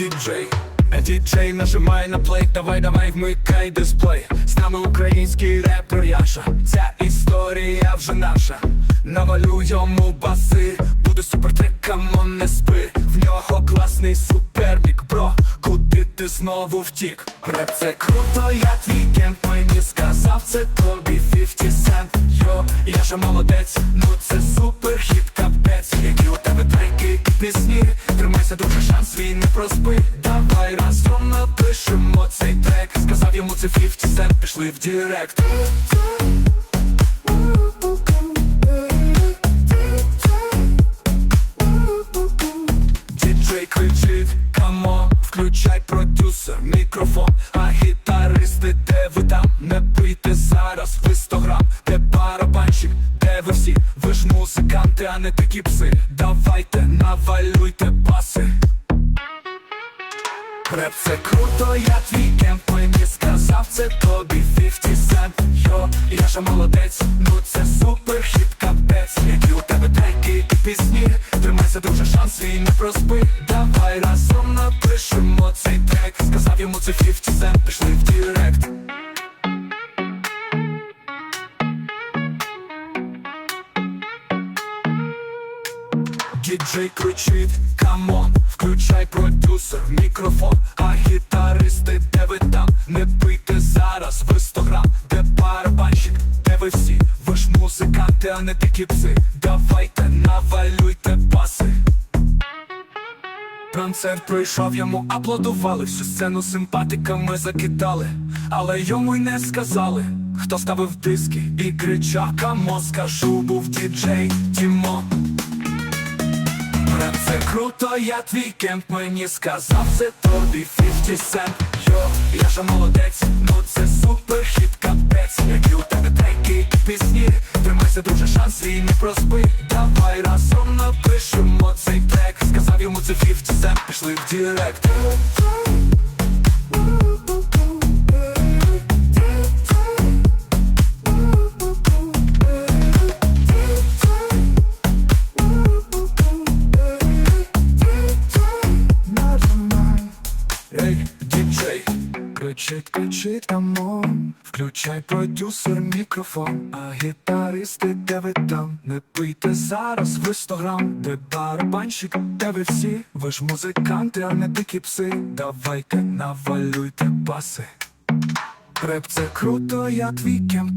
діджей. Діджей нажимай на плей, давай, давай, вмикай дисплей. З нами український репер Яша. Ця історія вже наша. Навалю йому баси, буде супертрек, камон, не спи. В нього класний супербік, бро. Куди ти знову втік? Реп це круто, я твій кент мені сказав, це тобі 50 цент. Йо, я же молодець, проспи. Давай разом напишемо цей трек. Сказав йому це 50 цент, пішли в директ. Діджей кричить, камон, включай продюсер, мікрофон, а гітаристи, де ви там? Не пийте зараз, ви 100 грам, де барабанщик, де ви всі? Ви ж музиканти, а не такі пси. Давайте, навалюйте баси. Реп це круто, я твій кемп. Мені сказав, це тобі 50 цент Йо, я же молодець, ну це супер хіт капець. Які у тебе треки і пісні? Тримайся, дуже шанс свій не проспи. Давай разом напишемо цей трек. Сказав йому це 50 цент, пішли в директ. Діджей кричить, камон, включай продюсер, мікрофон, а гітаристи, де ви там? Не пийте зараз, 100 грам, де барабанщик, де ви всі? Ви ж музиканти, а не такі пси. Давайте, навалюйте баси. Концерт пройшов, йому аплодували, всю сцену симпатиками закидали, але йому й не сказали, хто ставив диски і кричав, камо, скажу, був діджей Тімо. Круто, я твій кемп мені сказав, це тобі 50 Cent Йо, я же молодець, ну це супер хіт капець. Які у тебе треки і пісні? Тримайся, дуже шанс свій не проспи Давай разом напишемо цей трек. Сказав йому це 50 Cent, пішли в директ кричить, кричить, камон Включай продюсер мікрофон. А гітаристи, де ви там? Не пийте зараз, 100 грам. Де барабанщик, де ви всі? Ви ж музиканти, а не дикі пси. Давайте, навалюйте баси. Реп це круто, я твій кемп